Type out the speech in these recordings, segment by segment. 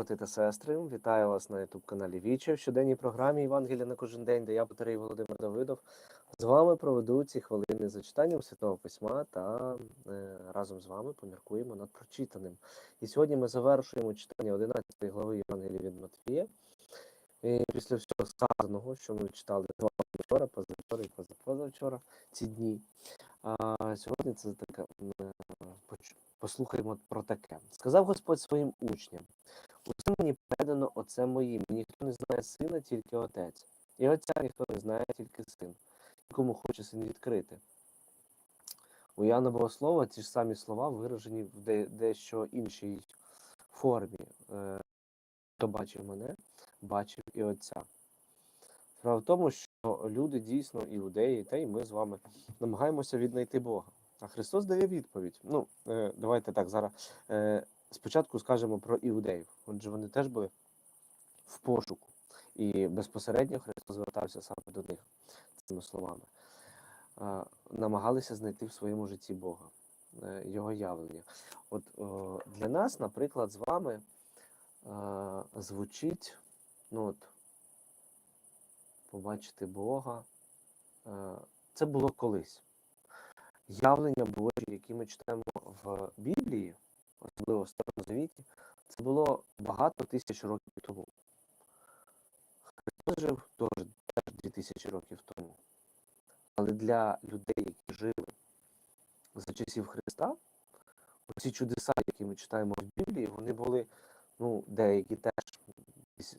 брати та сестри, вітаю вас на youtube каналі Віче в щоденній програмі Євангелія на кожен день, де я, Батарей Володимир Давидов, з вами проведу ці хвилини за читанням Святого Письма та е, разом з вами поміркуємо над прочитаним. І сьогодні ми завершуємо читання 11 глави Євангелія від Матвія. І після всього сказаного, що ми читали вчора, позавчора і позапозавчора ці дні. А сьогодні це таке е, послухаємо про таке. Сказав Господь своїм учням: Усе мені передано Отце моїм, ніхто не знає сина, тільки отець. І отця ніхто не знає, тільки син, кому хоче син відкрити. У Яна Богослова ті ж самі слова виражені в де- дещо іншій формі. Е, Хто бачив мене, бачив і отця. Справа в тому, що люди дійсно іудеї, та й ми з вами намагаємося віднайти Бога. А Христос дає відповідь. Ну, е, давайте так зараз. Е, спочатку скажемо про іудеїв. Отже, вони теж були в пошуку. І безпосередньо Христос звертався саме до них цими словами. Намагалися знайти в своєму житті Бога, е, Його явлення. От для нас, наприклад, з вами е, звучить, ну от, побачити Бога. Е, Це було колись. Явлення Божі, які ми читаємо в Біблії, особливо в Старому Завіті, це було багато тисяч років тому. Христос жив теж, теж 2000 років тому. Але для людей, які жили за часів Христа, оці чудеса, які ми читаємо в Біблії, вони були, ну, деякі теж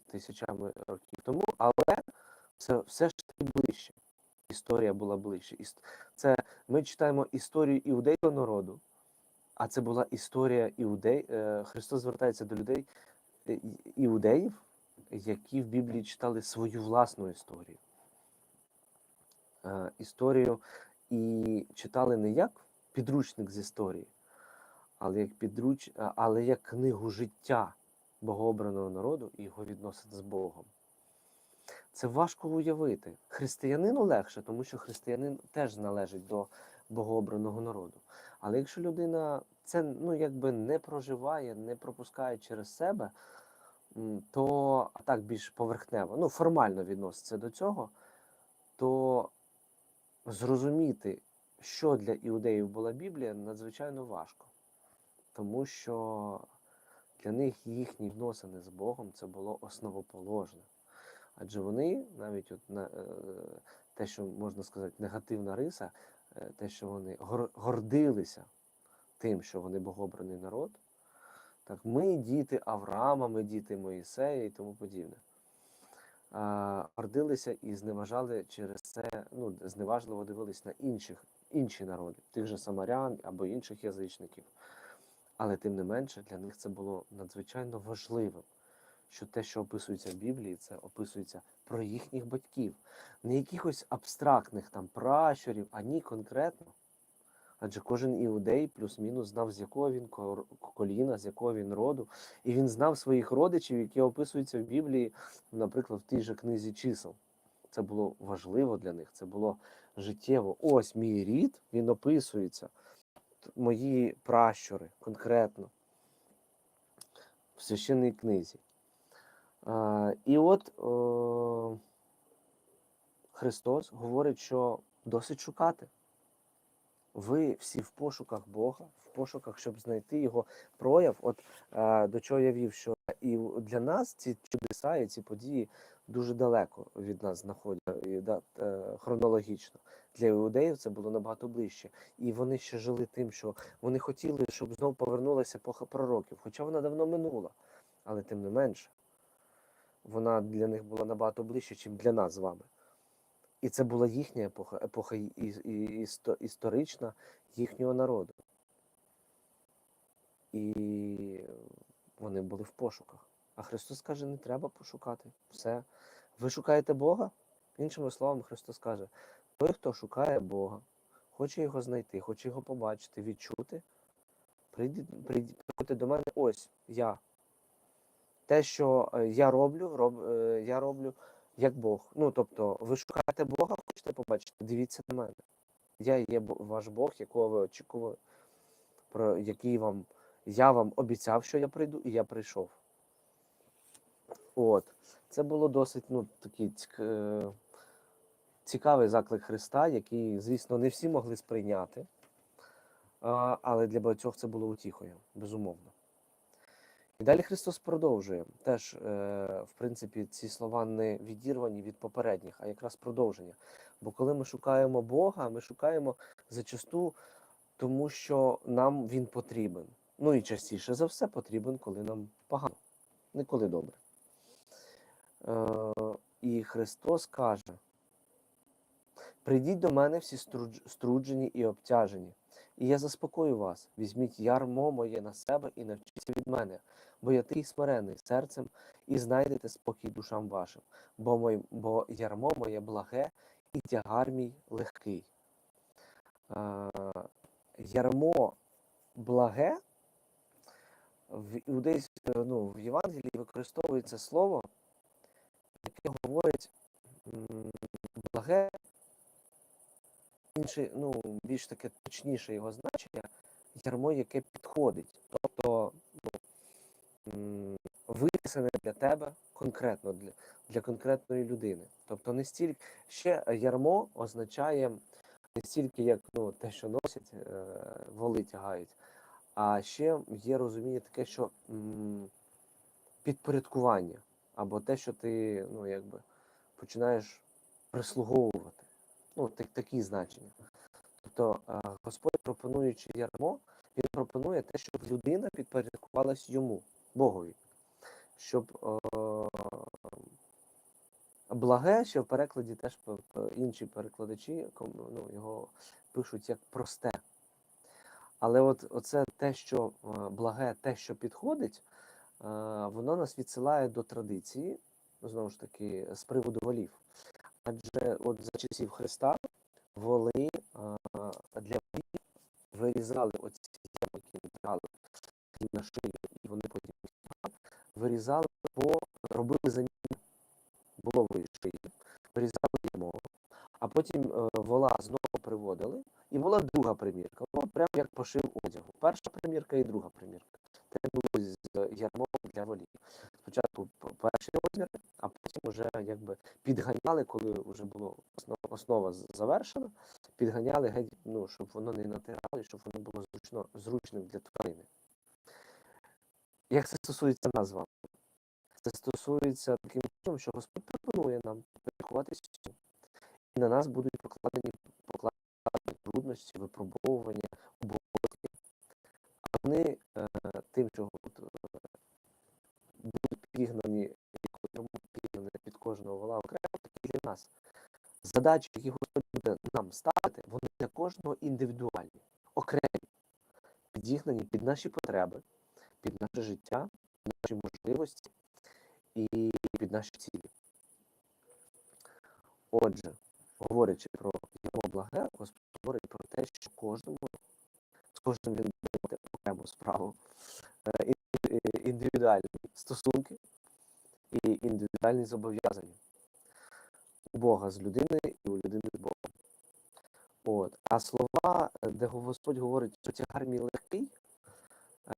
тисячами років тому, але це все ж таки ближче. Історія була ближче. Це ми читаємо історію іудейського народу, а це була історія іудей. е, Христос звертається до людей е, іудеїв, які в Біблії читали свою власну історію. Е, Історію і читали не як підручник з історії, але як підруч... але як книгу життя богообраного народу і його відносин з Богом. Це важко уявити. Християнину легше, тому що християнин теж належить до богообраного народу. Але якщо людина це ну, якби не проживає, не пропускає через себе, то так більш поверхнево, ну формально відноситься до цього, то зрозуміти, що для іудеїв була Біблія, надзвичайно важко. Тому що для них їхні відносини з Богом це було основоположне. Адже вони навіть от на, е, те, що можна сказати, негативна риса, е, те, що вони гор- гордилися тим, що вони богобраний народ, так ми діти Авраама, ми діти Моїсея і тому подібне. А, гордилися і зневажали через це, ну, зневажливо дивились на інших, інші народи, тих же самарян або інших язичників. Але тим не менше для них це було надзвичайно важливим, що те, що описується в Біблії, це описується про їхніх батьків, не якихось абстрактних там пращурів, а ні конкретно. Адже кожен іудей плюс-мінус знав, з якого він коліна, з якого він роду, і він знав своїх родичів, які описуються в Біблії, наприклад, в тій же книзі чисел. Це було важливо для них, це було життєво. Ось мій рід, він описується. Мої пращури конкретно в священній книзі. А, і от о, Христос говорить, що досить шукати. Ви всі в пошуках Бога, в пошуках, щоб знайти його прояв. От е, до чого я вів, що і для нас ці чудеса і ці події дуже далеко від нас знаходяться да, е, хронологічно. Для іудеїв це було набагато ближче. І вони ще жили тим, що вони хотіли, щоб знов повернулася епоха пророків, хоча вона давно минула. Але тим не менше, вона для них була набагато ближче, ніж для нас з вами. І це була їхня епоха, епоха історична їхнього народу. І вони були в пошуках. А Христос каже, не треба пошукати. Все. Ви шукаєте Бога? Іншими словами, Христос каже, той, хто шукає Бога, хоче його знайти, хоче його побачити, відчути, прийдіть, до мене, ось я. Те, що е, я роблю, роб, е, я роблю як Бог. Ну, тобто, ви шукаєте Бога, хочете побачити, дивіться на мене. Я є ваш Бог, якого ви очікували, про який вам я вам обіцяв, що я прийду, і я прийшов. От. Це було досить ну, такий е, цікавий заклик Христа, який, звісно, не всі могли сприйняти, але для багатьох це було утіхою, безумовно. І далі Христос продовжує. Теж, е, в принципі, ці слова не відірвані від попередніх, а якраз продовження. Бо коли ми шукаємо Бога, ми шукаємо зачасту, тому що нам Він потрібен. Ну і частіше за все потрібен, коли нам погано, не коли добре. Е, і Христос каже: Прийдіть до мене всі струджені і обтяжені, і я заспокою вас. Візьміть ярмо моє на себе і навчіться від мене, бо я тихий смирений серцем, і знайдете спокій душам вашим, бо, мой, бо ярмо моє благе і тягар мій легкий. Е, ярмо благе в е, ну, в Євангелії використовується слово, яке говорить благе, інше, ну, більш таке точніше його значення, ярмо, яке підходить. Тобто ну, виписане для тебе конкретно, для, для конкретної людини. Тобто не стільки ще ярмо означає не стільки як ну, те, що носять, е, воли тягають, а ще є розуміння таке, що м, підпорядкування, або те, що ти ну, якби, починаєш прислуговувати. Ну, так, такі значення. Тобто е, Господь, пропонуючи ярмо, він пропонує те, щоб людина підпорядкувалась йому, Богові. Щоб е, благе, що в перекладі теж інші перекладачі ну, його пишуть як просте. Але от оце те, що е, благе, те, що підходить, воно нас відсилає до традиції, знову ж таки, з приводу волів. Адже от за часів Христа воли е, для волів вирізали оці ями, які їм на шию, і вони потім вирізали по робили заміну голови шиї, вирізали йому, а потім е, вола знову приводили, і була друга примірка. Воно прямо як пошив одягу. Перша примірка і друга примірка. Це було з ярмом для волів. Спочатку перший розмір, а потім вже якби підганяли, коли вже було основа, завершена, підганяли геть, ну, щоб воно не натирало, щоб воно було зручно, зручним для тварини. Як це стосується вами? Це стосується таким чином, що Господь пропонує нам підпорядкуватися. І на нас будуть покладені, покладені трудності, випробовування, обов'язки. А вони е, тим, от, е, будуть пігнані, кожного вола окремо, так і для нас. Задачі, які Господь буде нам ставити, вони для кожного індивідуальні, окремі, підігнані під наші потреби, під наше життя, під наші можливості і під наші цілі. Отже, говорячи про його благе, Господь говорить про те, що кожному з кожним він буде мати окрему справу, е, і- індивідуальні стосунки і індивідуальні зобов'язання у Бога з людиною і у людини з Богом. От. А слова, де Господь говорить, що тягар мій легкий,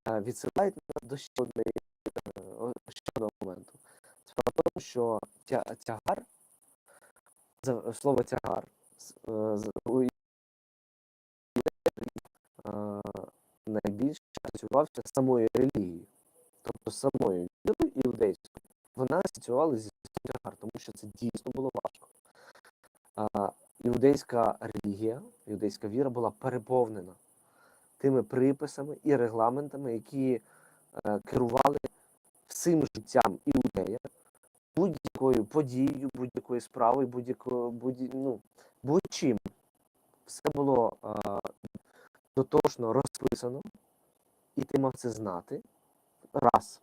е, відсилають нас до е, ще одного моменту. Справа в тому, що тя- тягар, слово тягар е, найбільше асоціювався з самою релігією, тобто самою іудейською. Вона асоціювалася зі тягар, тому що це дійсно було важко. А, іудейська релігія, іудейська віра була переповнена тими приписами і регламентами, які е, керували всім життям іудея, будь-якою подією, будь-якою справою, будь-якою будь, ну, будь-чим. Все було е, дотошно розписано, і ти мав це знати раз.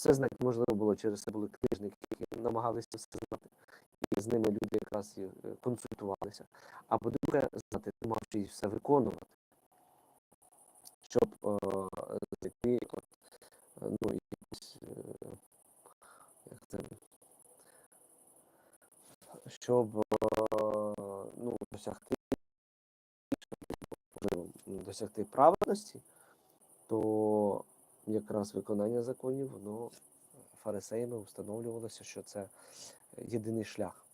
Все знати можливо було через це були книжники, які намагалися все знати, і з ними люди якраз і е, консультувалися. А по-друге, знати, ти мав ще все виконувати, щоб е, знайти е, ну, якусь, е, як це, щоб ну, досягти досягти праведності, то якраз виконання законів, воно фарисеями встановлювалося, що це єдиний шлях.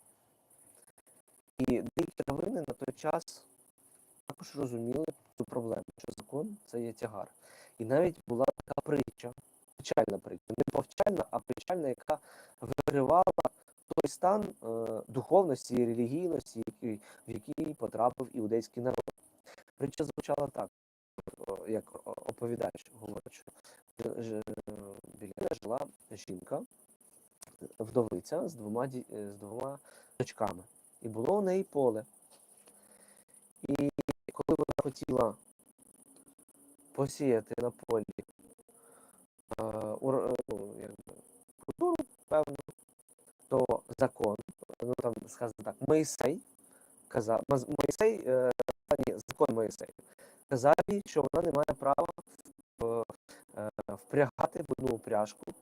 І деякі равини на той час також розуміли цю проблему, що закон це є тягар. І навіть була така притча, печальна притча, не повчальна, а печальна, яка виривала той стан е, духовності і релігійності, який, в який потрапив іудейський народ. Притча звучала так, як о- оповідач говорить, що е, е, біля мене жила жінка, вдовиця з двома, е, з двома дочками. І було у неї поле. І коли вона хотіла посіяти на полі е, е, ну, культуру певну, то закон, ну там сказано так, Моїсей казав, Моїсей, е, ні, закон Моїсей, казав їй, що вона не має права е, впрягати в одну упряжку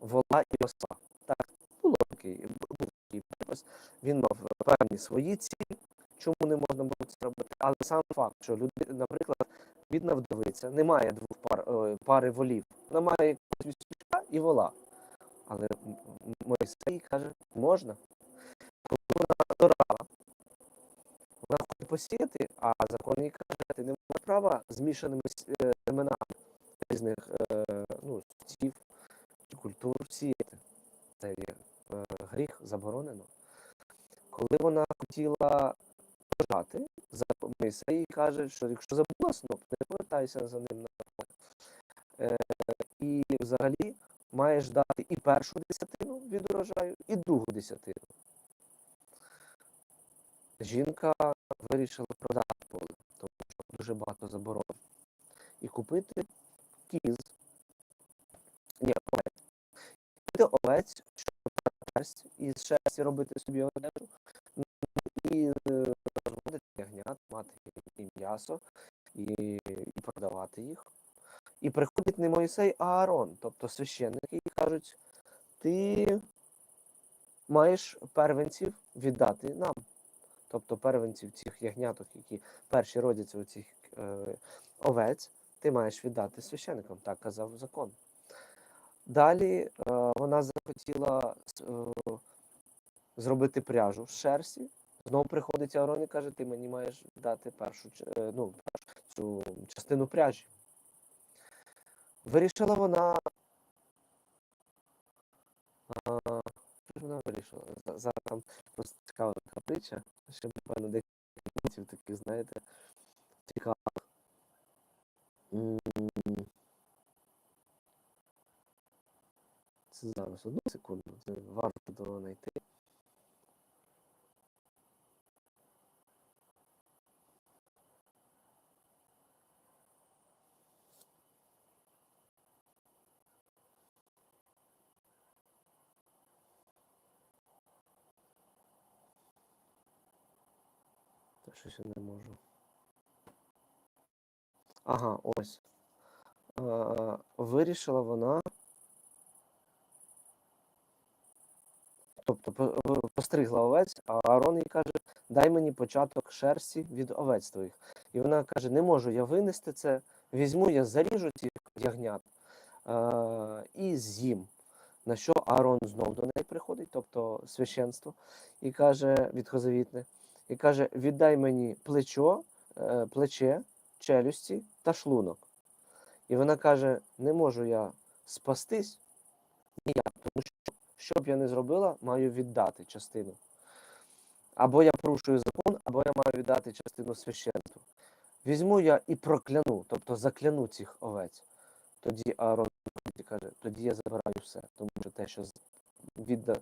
вола і осла. Так, було такий, був такий припис. Він мав певні свої цілі, чому не можна було це робити. Але сам факт, що люди, наприклад, бідна вдовиця, не має двох пар, е, пари волів, вона має якогось віслючка і вола. Але М- М- Мойсей каже, можна. Коли вона дорала, вона хоче посіяти, а закон їй каже, ти не маєш права змішаними е, семенами різних е, ну, стів культур сіяти. Це є е, гріх заборонено. Коли вона хотіла пожати, Мойсей каже, що якщо забула сноп, не повертайся за ним на е, і взагалі маєш дати і першу десятину від урожаю, і другу десятину. Жінка вирішила продати поле, тому що дуже багато заборон. І купити кіз. Ні, овець. Купити овець, щоб шерсть, і з шерсті робити собі одежу, і е, розводити ягнят, мати і м'ясо, і, і продавати їх. І приходить не Мойсей, а Аарон, тобто священники, і кажуть, ти маєш первенців віддати нам. Тобто первенців цих ягняток, які перші родяться у цих е, овець, ти маєш віддати священникам, так казав закон. Далі е, вона захотіла е, зробити пряжу з шерсті. Знову приходить Аарон і каже, ти мені маєш дати першу, е, ну, першу цю частину пряжі. Вирішила вона. Що ж вона вирішила? Зараз там просто цікава така притча. Ще буквально декілька таких, знаєте, цікавих. М, Це зараз одну секунду, це варто того знайти. Та щось я не можу. Ага, ось. Вирішила вона. Тобто постригла овець, а Аарон їй каже: дай мені початок шерсті від овець твоїх. І вона каже: не можу я винести це, візьму, я заріжу цих ягнят е, і з'їм. На що Аарон знов до неї приходить, тобто священство, і каже відхозавітне, і каже: віддай мені плечо, е, плече, челюсті та шлунок. І вона каже: не можу я спастись ніяк, тому що що б я не зробила, маю віддати частину. Або я порушую закон, або я маю віддати частину священству. Візьму я і прокляну, тобто закляну цих овець. Тоді Аарон каже, тоді я забираю все, тому що те, що відда,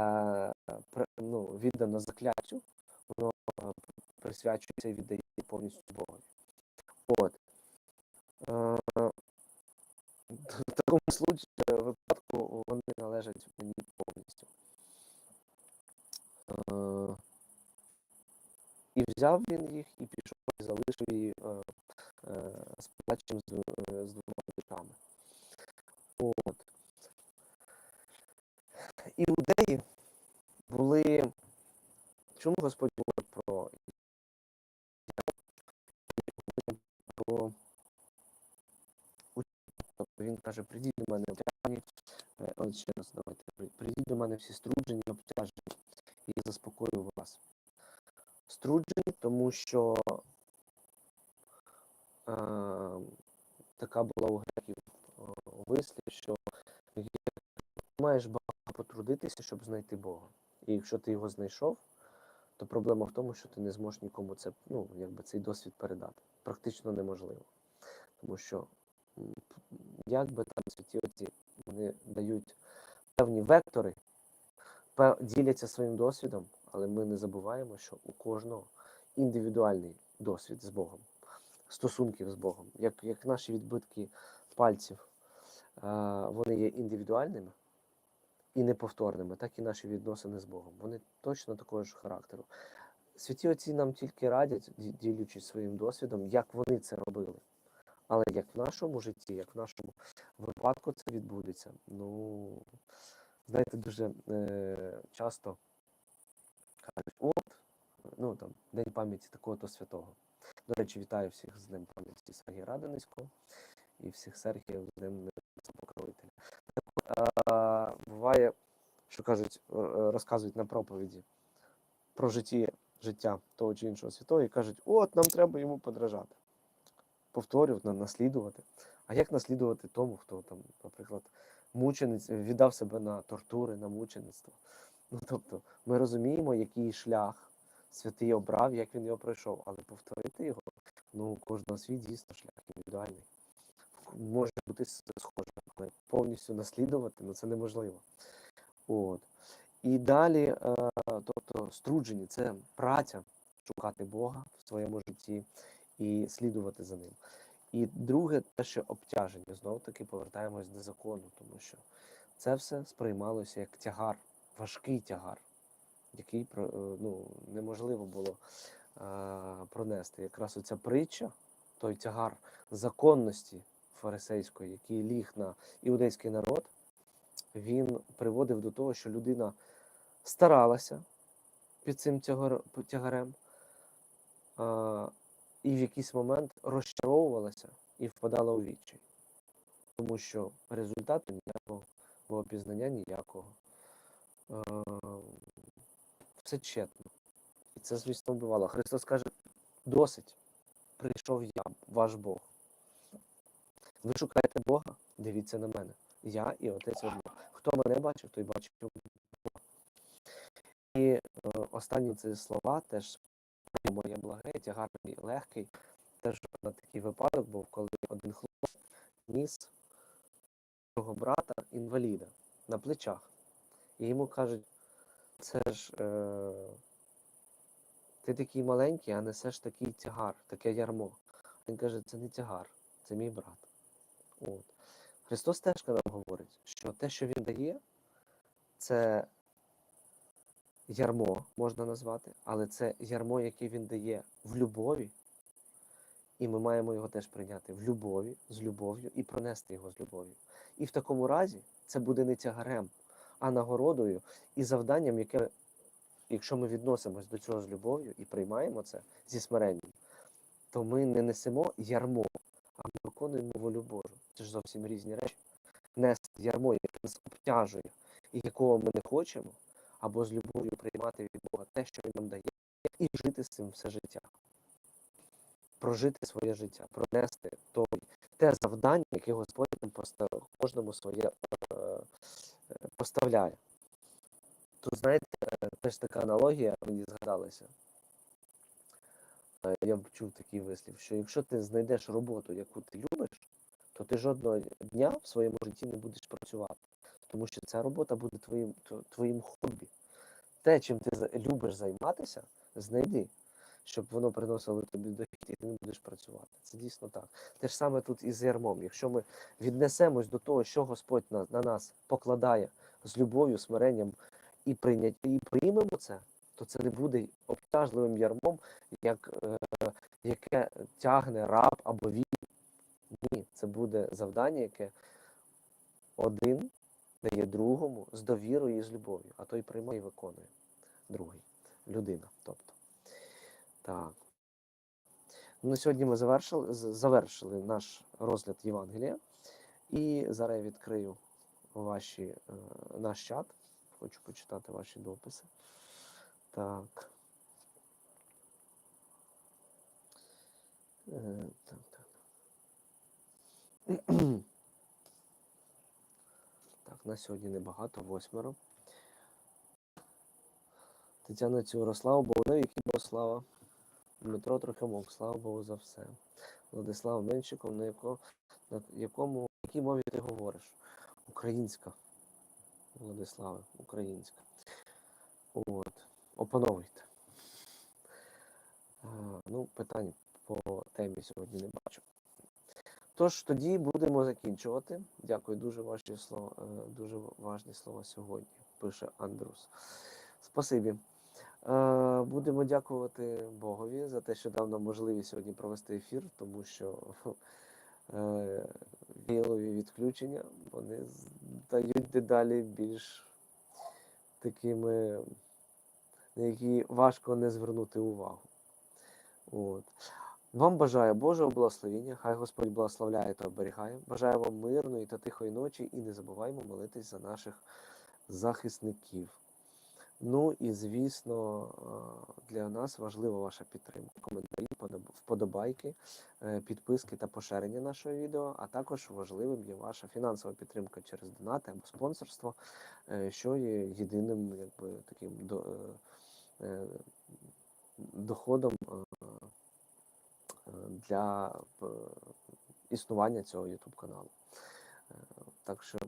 е, ну, віддано закляттю, воно е, присвячується і віддає повністю Богові. От. Е, в такому случаї, е, випадку вони належать мені повністю. Е, І взяв він їх і пішов і залишив її е, е, з плачем з, е, двома дочками. От. Іудеї були. Чому Господь говорить про про? Тобто він каже: прийдіть до мене обтяжені. От ще раз давайте. «При- Прийдіть до мене всі струджені, обтяжені, і я заспокою вас. Струджені, тому що е, така була у греків вислів, що маєш багато потрудитися, щоб знайти Бога. І якщо ти його знайшов, то проблема в тому, що ти не зможеш нікому це, ну, якби цей досвід передати. Практично неможливо. Тому що як би там святі отці вони дають певні вектори, діляться своїм досвідом, але ми не забуваємо, що у кожного індивідуальний досвід з Богом, стосунків з Богом, як, як наші відбитки пальців, е, вони є індивідуальними і неповторними, так і наші відносини з Богом. Вони точно такого ж характеру. Святі отці нам тільки радять, ді- ділячись своїм досвідом, як вони це робили. Але як в нашому житті, як в нашому випадку це відбудеться, ну знаєте, дуже е, часто кажуть, от, ну там, День пам'яті такого-то святого. До речі, вітаю всіх з Днем пам'яті Сергія Радоницького і всіх Сергіїв з Днем покровителя. Так, буває, що кажуть, е, розказують на проповіді про житті, життя того чи іншого святого і кажуть, от нам треба йому подражати повторювати, наслідувати. А як наслідувати тому, хто там, наприклад, мучениць віддав себе на тортури, на мучеництво? Ну тобто, ми розуміємо, який шлях святий обрав, як він його пройшов, але повторити його, ну, кожного свій дійсно шлях індивідуальний. Може бути схожим, але повністю наслідувати, ну це неможливо. От. І далі, е, тобто, струджені це праця шукати Бога в своєму житті і слідувати за ним. І друге, те, що обтяження. Знов таки повертаємось до закону, тому що це все сприймалося як тягар, важкий тягар, який е, ну, неможливо було е, пронести. Якраз оця притча, той тягар законності фарисейської, який ліг на іудейський народ, він приводив до того, що людина старалася під цим тягарем, а, і в якийсь момент розчаровувалася і впадала у відчай. Тому що результату ніякого, бо пізнання ніякого. Е, Все тщетно. І це, звісно, вбивало. Христос каже: досить, прийшов я, ваш Бог. Ви шукаєте Бога? Дивіться на мене. Я і Отець одно. Хто мене бачив, той бачив Бога. І е, останні ці слова теж моє благе, тягар мій легкий. Теж на такий випадок був, коли один хлопець ніс свого брата інваліда на плечах. І йому кажуть, це ж е, ти такий маленький, а несеш такий тягар, таке ярмо. Він каже, це не тягар, це мій брат. От. Христос теж нам говорить, що те, що Він дає, це ярмо можна назвати, але це ярмо, яке він дає в любові, і ми маємо його теж прийняти в любові, з любов'ю і пронести його з любов'ю. І в такому разі це буде не тягарем, а нагородою і завданням, яке, якщо ми відносимось до цього з любов'ю і приймаємо це зі смиренням, то ми не несемо ярмо, а ми виконуємо волю Божу. Це ж зовсім різні речі. Нести ярмо, яке нас обтяжує, і якого ми не хочемо, або з любов'ю приймати від Бога те, що Він нам дає, і жити з цим все життя. Прожити своє життя, пронести той, те завдання, яке Господь нам кожному своє е, поставляє. Тут, знаєте, теж така аналогія мені згадалася. Е, Я б чув такий вислів, що якщо ти знайдеш роботу, яку ти любиш, то ти жодного дня в своєму житті не будеш працювати. Тому що ця робота буде твоїм, твоїм хобі. Те, чим ти любиш займатися, знайди, щоб воно приносило тобі дохід, і ти не будеш працювати. Це дійсно так. Те ж саме тут і з ярмом. Якщо ми віднесемось до того, що Господь на, на нас покладає з любов'ю, смиренням і прийнять, і приймемо це, то це не буде обтяжливим ярмом, як, е, яке тягне раб або він. Ні, це буде завдання, яке один дає другому з довірою і з любов'ю, а той приймає і виконує другий. Людина. Тобто. Так. Ну, на сьогодні ми завершили, завершили наш розгляд Євангелія. І зараз я відкрию ваші, е, наш чат. Хочу почитати ваші дописи. Так. Е, так, так. Так, на сьогодні небагато, восьмеро. Тетяна Цюра, слава Богу, на віки Богослава. Дмитро Трохимок, слава Богу за все. Владислав Меншиков, на, яко, на якому, якій мові ти говориш? Українська. Владиславе, українська. От. Опановуйте. А, ну, питань по темі сьогодні не бачу. Тож тоді будемо закінчувати. Дякую, дуже важні слова, е, дуже важні слова сьогодні, пише Андрус. Спасибі. Е, Будемо дякувати Богові за те, що дав нам можливість сьогодні провести ефір, тому що е, віялові відключення вони стають дедалі більш такими, на які важко не звернути увагу. От. Вам бажаю Божого благословення, хай Господь благословляє та оберігає. Бажаю вам мирної та тихої ночі і не забуваймо молитись за наших захисників. Ну і звісно, для нас важлива ваша підтримка. Коментарі, вподобайки, е, підписки та поширення нашого відео, а також важливим є ваша фінансова підтримка через донати або спонсорство, е, що є єдиним якби, таким е, доходом для е, існування цього YouTube каналу. Е, Так що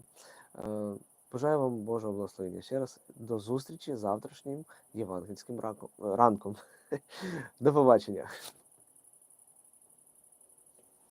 е, бажаю вам Божого благословення ще раз. До зустрічі завтрашнім євангельським ранком. До побачення.